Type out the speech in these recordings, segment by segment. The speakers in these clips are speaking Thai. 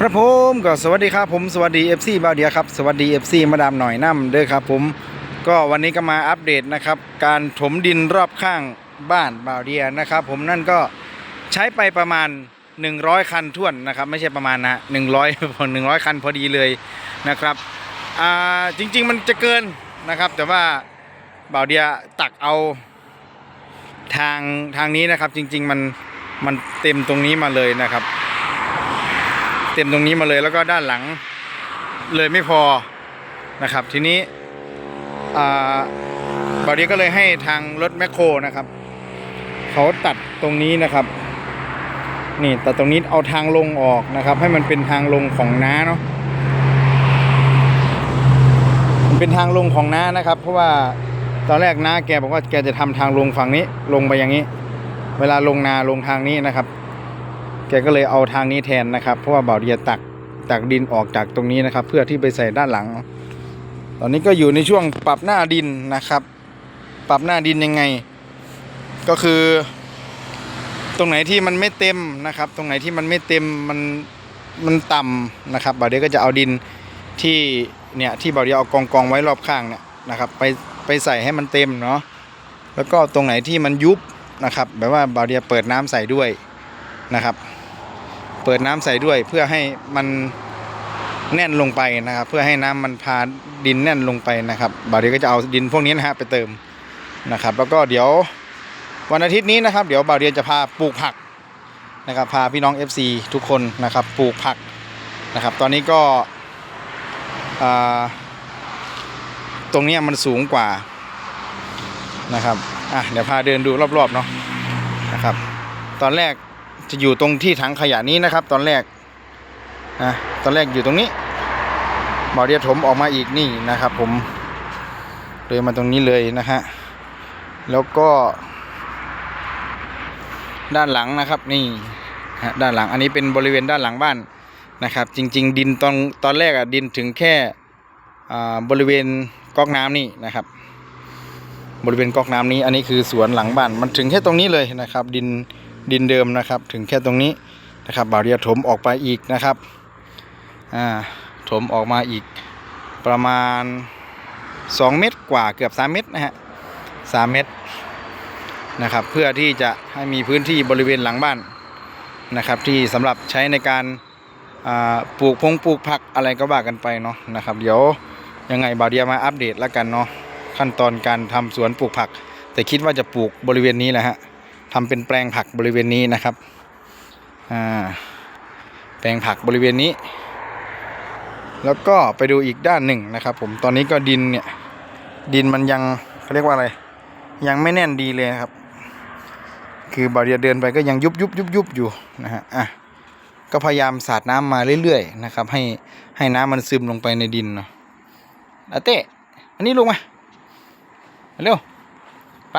ครับผมก็สวัสดีครับผมสวัสดี FC บาวเดียครับสวัสดี FC มาดามหน่อยน้ำเด้อครับผมก็วันนี้ก็มาอัปเดตนะครับการถมดินรอบข้างบ้านบาวเดียนะครับผมนั่นก็ใช้ไปประมาณ 100 คันท่วนนะครับไม่ใช่ประมาณนะ100 100 คันพอดีเลยนะครับอ่าจริง ๆ มันจะเกินนะครับ แต่ว่าบาวเดียตักเอาทางทางนี้นะครับจริง ๆ มันมันเต็มตรงนี้มาเลยนะครับ เต็มตรงนี้มาเลยแล้วก็ด้านหลังเลยไม่พอนะครับ ทีนี้บาดีก็เลยให้ทางรถแมคโครนะครับเขาตัดตรงนี้นะครับ นี่แต่ตรงนี้เอาทางลงออกนะครับ ให้มันเป็นทางลงของน้าเนาะมันเป็นทางลงของน้านะครับ เพราะว่าตอนแรกน้าแกบอกว่าแกจะทำทางลงฝั่งนี้ลงไปอย่างนี้ เวลาลงนาลงทางนี้นะครับ แกก็เลยเอาทางนี้แทนนะครับ เพราะว่าบ่าวเดียตักตักดินออกจากตรงนี้นะครับ เพื่อที่ไปใส่ด้านหลัง ตอนนี้ก็อยู่ในช่วงปรับหน้าดินนะครับ ปรับหน้าดินยังไง ก็คือ ตรงไหนที่มันไม่เต็มนะครับ ตรงไหนที่มันไม่เต็มมันมันต่ำนะครับบ่าวเดียก็จะเอาดินที่เนี่ยที่บ่าวเดียเอากองกองไว้รอบข้างเนี่ยนะครับ ไปไปใส่ให้มันเต็มเนาะแล้วก็ตรงไหนที่มันยุบนะครับแบบว่าบ่าวเดียเปิดน้ำใส่ด้วยนะครับ เปิดน้ำใส่ด้วยเพื่อให้มันแน่นลงไปนะครับ เพื่อให้น้ำมันพาดินแน่นลงไปนะครับบ่าวเดียก็จะเอาดินพวกนี้นะฮะไปเติมนะครับ แล้วก็เดี๋ยววันอาทิตย์นี้นะครับ เดี๋ยวบ่าวเดียจะพาปลูกผักนะครับพาพี่น้อง FC ทุกคนนะครับปลูกผักนะครับ ตอนนี้ก็อ่าตรงนี้มันสูงกว่านะครับอะเดี๋ยวพาเดินดูรอบๆเนาะนะครับ ตอนแรก จะอยู่ตรงที่ถังขยะนี้นะครับ ตอนแรกนะตอนแรกอยู่ตรงนี้บ่อเดียถมออกมาอีกนี่นะครับ ผมเลยมาตรงนี้เลยนะฮะแล้วก็ ด้านหลังนะครับนี่ฮะด้านหลังอันนี้เป็นบริเวณด้านหลังบ้านนะครับ จริง ๆ ดินตอนตอนแรกอะดินถึงแค่บริเวณก๊อกน้ำนี่นะครับ บริเวณก๊อกน้ำนี้อันนี้คือสวนหลังบ้านมันถึงแค่ตรงนี้เลยนะครับ ดิน ดินเดิมนะครับ ถึงแค่ตรงนี้นะครับบ่าวเดียถมออกไปอีกนะครับอ่าถมออกมาอีกประมาณ 2 เมตรกว่าเกือบ 3 เมตรนะฮะ3เมตรนะครับ เพื่อที่จะให้มีพื้นที่บริเวณหลังบ้านนะครับ ที่สำหรับใช้ในการอ่าปลูกพงปลูกผักอะไรก็ว่ากันไปเนาะนะครับ เดี๋ยวยังไงบ่าวเดียมาอัปเดตแล้วกันเนาะขั้นตอนการทำสวนปลูกผัก แต่คิดว่าจะปลูกบริเวณนี้แหละฮะ ทำเป็นแปลงผักบริเวณนี้นะครับอ่าแปลงผักบริเวณนี้ แล้วก็ไปดูอีกด้านหนึ่งนะครับ ผมตอนนี้ก็ดินเนี่ยดินมันยังเขาเรียกว่าอะไร ยังไม่แน่นดีเลยครับ คือบาเดียเดินไปก็ยังยุบยุบยุบยุบอยู่นะฮะอะก็พยายามสาดน้ำมาเรื่อยๆนะครับ ให้ให้น้ำมันซึมลงไปในดินเนาะอาเต้อันนี้ลงมาเร็ว ไป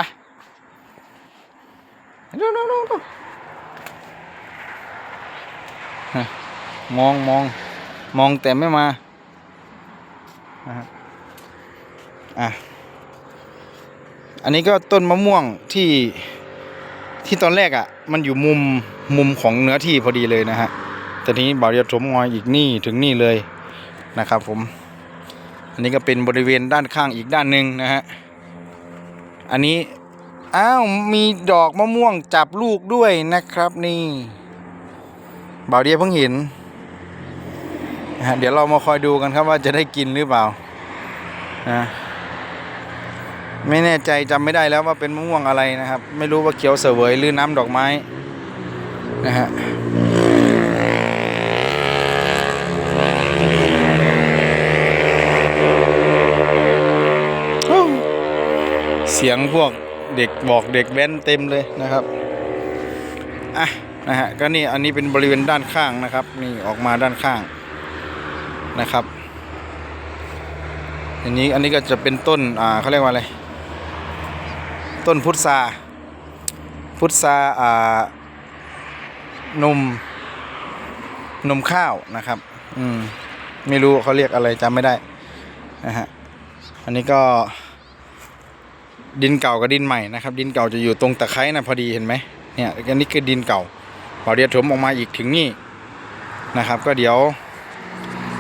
เร็วเร็วเร็วเร็วฮะมองมองมองแต่ไม่มาอะอันนี้ก็ต้นมะม่วงที่ที่ตอนแรกอะ่ะ มันอยู่มุมมุมของเนื้อที่พอดีเลยนะฮะแต่นี้บ่าวเดียวถมงอยอีกนี่ถึงนี่เลยนะครับ ผม อันนี้ก็เป็นบริเวณด้านข้างอีกด้านหนึ่งนะฮะอันนี้ อ้าวมีดอกมะม่วงจับลูกด้วยนะครับนี่บ่าวเดียเพิ่งเห็นนะฮะเดี๋ยวเรามาคอยดูกันครับว่าจะได้กินหรือเปล่านะไม่แน่ใจจำไม่ได้แล้วว่าเป็นมะม่วงอะไรนะครับ ไม่รู้ว่าเขียวเสวยหรือน้ำดอกไม้นะฮะเสียงพวก เด็กบอกเด็กแว้นเต็มเลยนะครับอะนะฮะก็นี่อันนี้เป็นบริเวณด้านข้างนะครับ นี่ออกมาด้านข้างนะครับอันนี้อันนี้ก็จะเป็นต้นอ่าเขาเรียกว่าอะไรต้นพุทราพุทราอ่านมนมข้าวนะครับ อืมไม่รู้เขาเรียกอะไรจำไม่ได้นะฮะอันนี้ก็ ดินเก่ากับดินใหม่นะครับ ดินเก่าจะอยู่ตรงตะไคร้นะพอดีเห็นไหมเนี่ยอันนี้คือดินเก่าพอเดียวถมออกมาอีกถึงนี่นะครับ ก็เดี๋ยว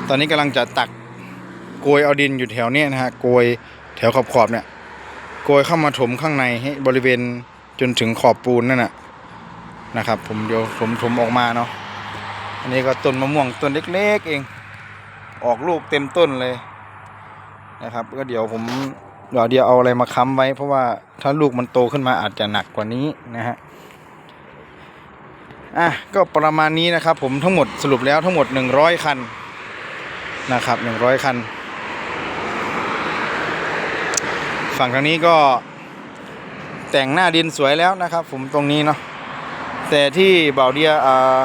ตอนนี้กำลังจะตักโกยเอาดินอยู่แถวเนี้ยนะฮะโกยแถวขอบขอบเนี่ยโกยเข้ามาถมข้างในให้บริเวณจนถึงขอบปูนนั่นน่ะนะครับ ผมเดี๋ยวผมถมออกมาเนาะอันนี้ก็ต้นมะม่วงต้นเล็กๆเอง ออกลูกเต็มต้นเลยนะครับ ก็เดี๋ยวผม เดี๋ยวเดี๋ยวเอาอะไรมาค้ำไว้ เพราะว่าถ้าลูกมันโตขึ้นมาอาจจะหนักกว่านี้นะฮะอะก็ประมาณนี้นะครับ ผมทั้งหมดสรุปแล้วทั้งหมด 100 คันนะครับ 100 คัน ฝั่งทางนี้ก็แต่งหน้าดินสวยแล้วนะครับ ผมตรงนี้เนาะแต่ที่เบาเดียอ่า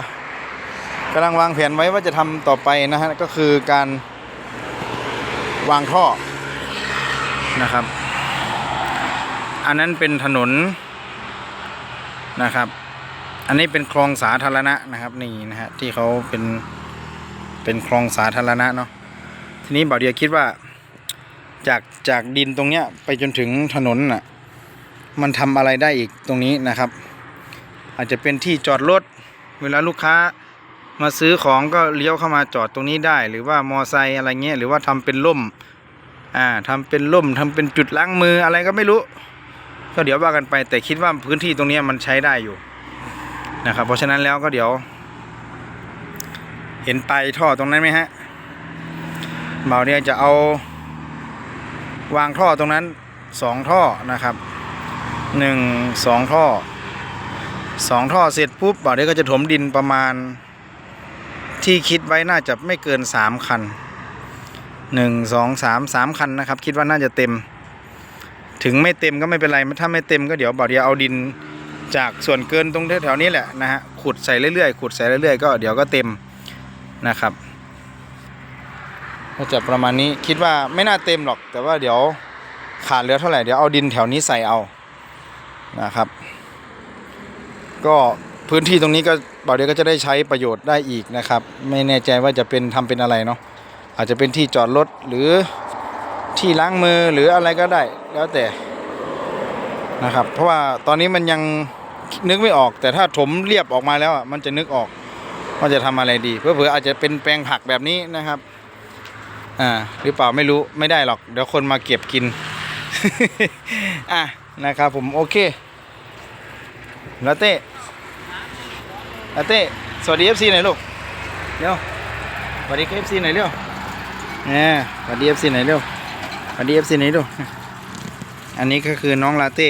กำลังวางแผนไว้ว่าจะทำต่อไปนะฮะก็คือการวางท่อ นะครับ อันนั้นเป็นถนนนะครับ อันนี้เป็นคลองสาธารณะนะครับนี่นะฮะที่เขาเป็นเป็นคลองสาธารณะเนาะทีนี้เบาวเดียคิดว่า จากจากดินตรงเนี้ยไปจนถึงถนนน่ะมันทำอะไรได้อีกตรงนี้นะครับ อาจจะเป็นที่จอดรถเวลาลูกค้ามาซื้อของก็เลี้ยวเข้ามาจอดตรงนี้ได้ หรือว่ามอไซค์อะไรเงี้ยหรือว่าทำเป็นร่ม อ่าทำเป็นร่มทำเป็นจุดล้างมืออะไรก็ไม่รู้ ก็เดี๋ยวว่ากันไป แต่คิดว่าพื้นที่ตรงนี้มันใช้ได้อยู่นะครับ เพราะฉะนั้นแล้วก็เดี๋ยว เห็นไปท่อตรงนั้นไหมฮะเบาเนี่ยจะเอาวางท่อตรงนั้นสองท่อนะครับหนึ่งสองท่อสองท่อเสร็จปุ๊บบ่าวเดี๋ยวก็จะถมดินประมาณที่คิดไว้น่าจะไม่เกินสามคัน หนึ่งสองสามสามคันนะครับ คิดว่าน่าจะเต็ม ถึงไม่เต็มก็ไม่เป็นไรถ้าไม่เต็มก็เดี๋ยวบ่าวเดียวเอาดินจากส่วนเกินตรงแถวนี้แหละนะฮะขุดใส่เรื่อยๆขุดใส่เรื่อยๆก็เดี๋ยวก็เต็มนะครับก็จะประมาณนี้คิดว่าไม่น่าเต็มหรอก แต่ว่าเดี๋ยวขาดเหลือเท่าไหร่เดี๋ยวเอาดินแถวนี้ใส่เอานะครับ ก็พื้นที่ตรงนี้ก็เบาเดียวก็จะได้ใช้ประโยชน์ได้อีกนะครับ ไม่แน่ใจว่าจะเป็นทำเป็นอะไรเนาะ อาจจะเป็นที่จอดรถหรือที่ล้างมือหรืออะไรก็ได้แล้วแต่นะครับ เพราะว่าตอนนี้มันยังนึกไม่ออก แต่ถ้าถมเรียบออกมาแล้วอะมันจะนึกออกว่าจะทำอะไรดีเพื่อเผื่อๆอาจจะเป็นแปลงผักแบบนี้นะครับอ่าหรือเปล่าไม่รู้ไม่ได้หรอก เดี๋ยวคนมาเก็บกินอะนะครับผมโอเคลาเต้ลาเต้สวัสดี FC หน่อยลูกเร็วสวัสดี FC หน่อยเร็ว นี่ยสวัสดี FC หน่อยเร็วสวัสดี FC หน่อยเร็วอันนี้ก็คือน้องลาเต้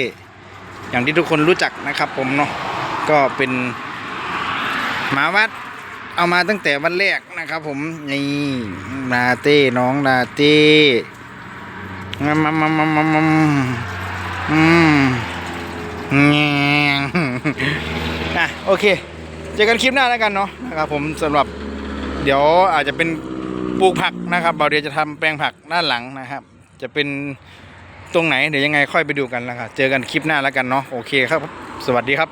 อย่างที่ทุกคนรู้จักนะครับผมเนาะก็เป็นหมาวัดเอามาตั้งแต่วันแรกนะครับ ผมนี่ลาเต้น้องลาเต้มามามามามามาอืมแงงอะโอเค เจอกันคลิปหน้าแล้วกันเนาะนะครับผมสำหรับเดี๋ยวอาจจะเป็น ลูกผักนะครับเบาเดียจะทำแปลงผักด้านหลังนะครับ จะเป็นตรงไหนเดี๋ยวยังไงค่อยไปดูกันแล้วครับเจอกันคลิปหน้าแล้วกันเนาะโอเคครับ สวัสดีครับ